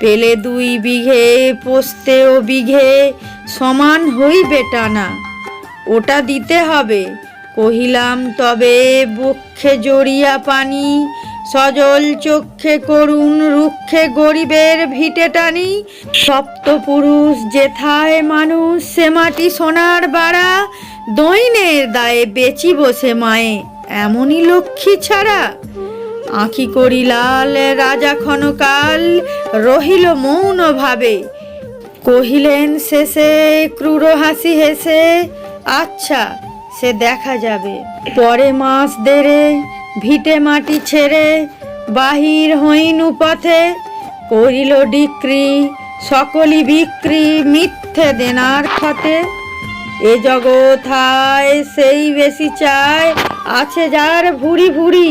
পেলে দুই বিঘে পোস্তে ও বিঘে, সমান হইবে টানা। ওটা দিতে হবে। কহিলাম, তবে বক্ষে জড়িয়া পানি, সজল চক্ষে করুণ রুক্ষে গরিবের ভিটে টানি। সপ্তপুরুষ যেথায় মানুষ, সে মাটি সোনার বাড়া, দৈনের দায়ে বেচি বসে মায়ে। এমনই লক্ষ্মী ছাড়া আঁখি করি লাল রাজা ক্ষণকাল, রহিল মৌন ভাবে। কহিলেন শেষে ক্রূর হাসি হেসে আচ্ছা সে দেখা যাবে। পরে মাস দেরে ভিটে মাটি ছেড়ে, বাহির হইনু পথে, করিল ডিক্রি, সকলি বিক্রি মিথ্যে দেনার ক্ষতে এ জগথায় সেই বেশি চায়, আছে যার ভুরি ভুরি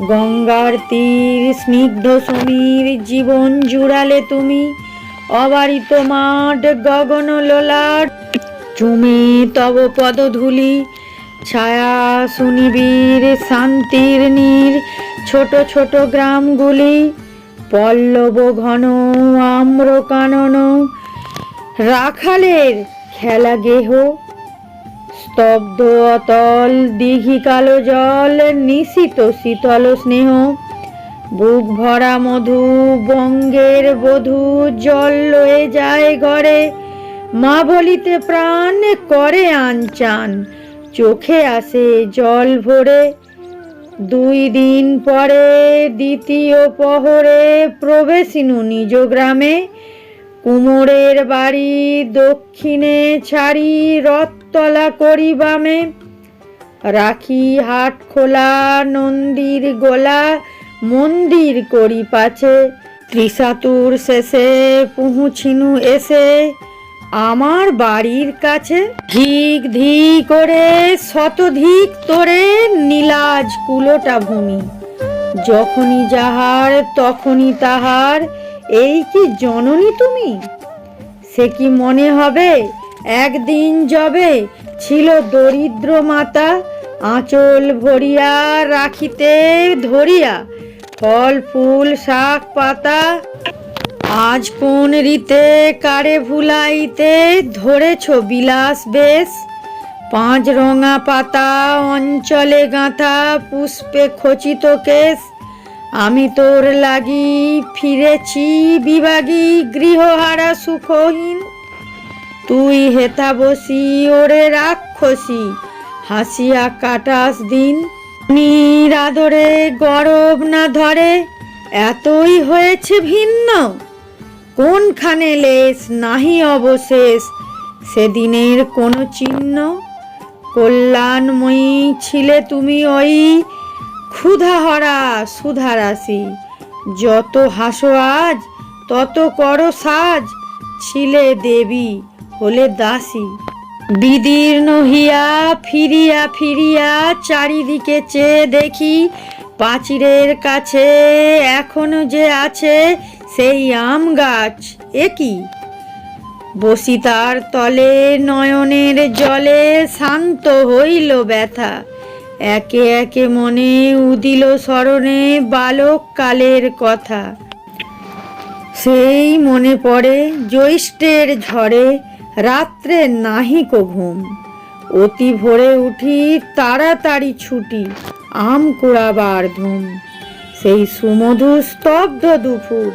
গঙ্গার তীর স্নিগ্ধ সমীর জীবন জুড়ালে তুমি। অবারিত মাঠ গগন লোলাট, চুমে তব পদধূলি। ছায়া সুনিবির শান্তির নীর, ছোট ছোট গ্রামগুলি। পল্লব ঘন আম্র কানন রাখালের খেলা গেহ। স্তব্ধ অতল, দিঘি কালো জল, নিশিত শীতল স্নেহ। বুক ভরা মধু, বঙ্গের বধূ, জল লয়ে যায় ঘরে মা বলিতে প্রাণ, করে আনচান, চোখে আসে জল ভরে। দুই দিন পরে দ্বিতীয় পহরে প্রবেশিনু নিজ গ্রামে। কুমোরের বাড়ি দক্ষিণে ছাড়ি রথতলা করি বামে। রাখি হাট খোলা, নন্দীর গোলা, মন্দির করি পাছে। ত্রিশাতুর শেষে পৌঁছিনু এসে। আমার বাড়ির কাছে ধিক ধি করে, শতধিক তোরে নীলাজ কুলোটা ভূমি। যখনই যাহার, তখনই তাহার এই কি জননী তুমি? সে কি মনে হবে একদিন যবে ছিল দরিদ্র মাতা আঁচল ভরিয়া রাখিতে ধরিয়া, ফল, ফুল, শাক, পাতা আজ কোন রীতে কারে ভুলাইতে ধরেছ বিলাস বেশ? পাঁচ রঙা পাতা, অঞ্চলে গাঁথা, পুষ্পে খচিত কেশ আমি তোর লাগি ফিরেছি বিভাগী গৃহহারা সুখহীন। তুই হেতা বসি, ওরে রাক্ষসী, হাসিয়া কাটাস দিন। নীর আদরে গরব না ধরে, এতই হয়েছে ভিন্ন। কোনখানে লেস, নাহি অবশেষ, সেদিনের কোনো চিহ্ন? কল্যাণময়ী ছিলে তুমি ওই ক্ষুধাহরা সুধারাশি যত হাসো আজ, তত করো সাজ, ছিলে দেবী হলে দাসী। বিদীর্ণ হিয়া ফিরিয়া ফিরিয়া চারিদিকে চেয়ে দেখি পাচিরের কাছে এখনও যে আছে সেই আম গাছ। একই বসিতার তলে নয়নের জলে শান্ত হইল ব্যথা। একে একে মনে উদিল স্মরণে বালক কালের কথা। সেই মনে পড়ে জ্যৈষ্ঠের ঝড়ে, রাত্রে নাহিক ঘুম। অতি ভোরে উঠি তাড়াতাড়ি ছুটি, আম কুড়াবার ধুম। সেই সুমধু স্তব্ধ দুপুর,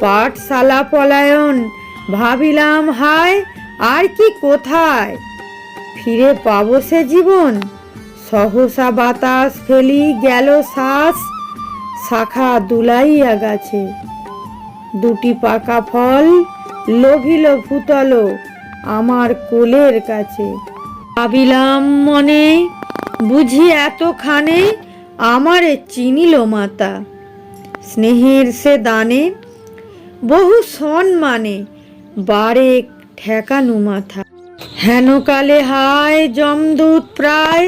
পাঠশালা পলায়ন, ভাবিলাম হায়, আর কি কোথায়? ফিরে পাবো সে জীবন? সহসা বাতাস ফেলি গেল শ্বাস, শাখা দুলাইয়া গাছে। দুটি পাকা ফল লোভিল ভূতল আমার কোলের কাছে। ভাবিলাম মনে, বুঝি এতখানে আমারে চিনিল মাতা। স্নেহের সে দানে বহু সম্মানে বারে ঠেকানু মাথা। হেন কালে হায় জমদূত প্রায়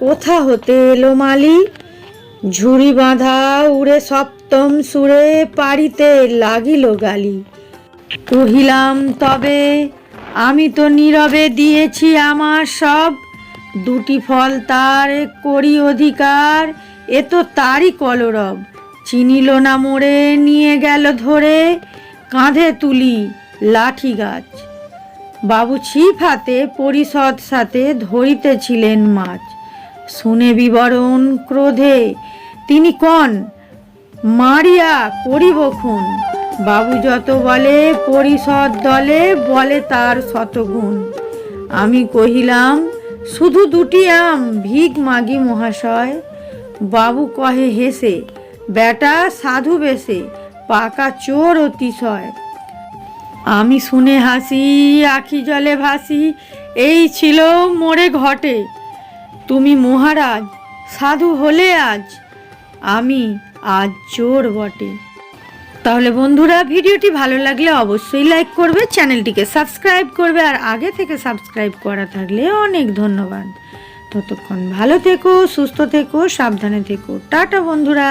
কোথা হতে এলো মালি? ঝুড়ি বাঁধা উড়ে সপ্তম সুরে পারিতে লাগিল গালি। কহিলাম, তবে আমি তো নীরবে দিয়েছি আমার সব। দুটি ফল তার করি অধিকার, এ তো তারই কলরব। চিনিল না মোড়ে, নিয়ে গেল ধরে, কাঁধে তুলি লাঠি গাছ। বাবু ছিপ হাতে পরিষদ সাথে ধরিতেছিলেন মাছ। শুনে বিবরণ ক্রোধে, তিনি কন? মারিয়া করিব খুন? বাবু যত বলে, পরিষদ দলে বলে তার শতগুণ। আমি কহিলাম, শুধু দুটি আম, ভিক মাগি মহাশয়? বাবু কহে, হেসে, বেটা সাধু বেশে পাকা চোর অতিশয়। আমি শুনে হাসি, আখি জলে ভাসি, এই ছিল মোরে ঘটে। তুমি মহারাজ, সাধু হলে আজ, আমি আজ জোর বটে। তাহলে বন্ধুরা, ভিডিওটি ভালো লাগলে অবশ্যই লাইক করবে, চ্যানেলটিকে সাবস্ক্রাইব করবে, আর আগে থেকে সাবস্ক্রাইব করা থাকলে অনেক ধন্যবাদ। ততক্ষণ ভালো থেকো, সুস্থ থেকো, সাবধানে থেকো। টাটা বন্ধুরা।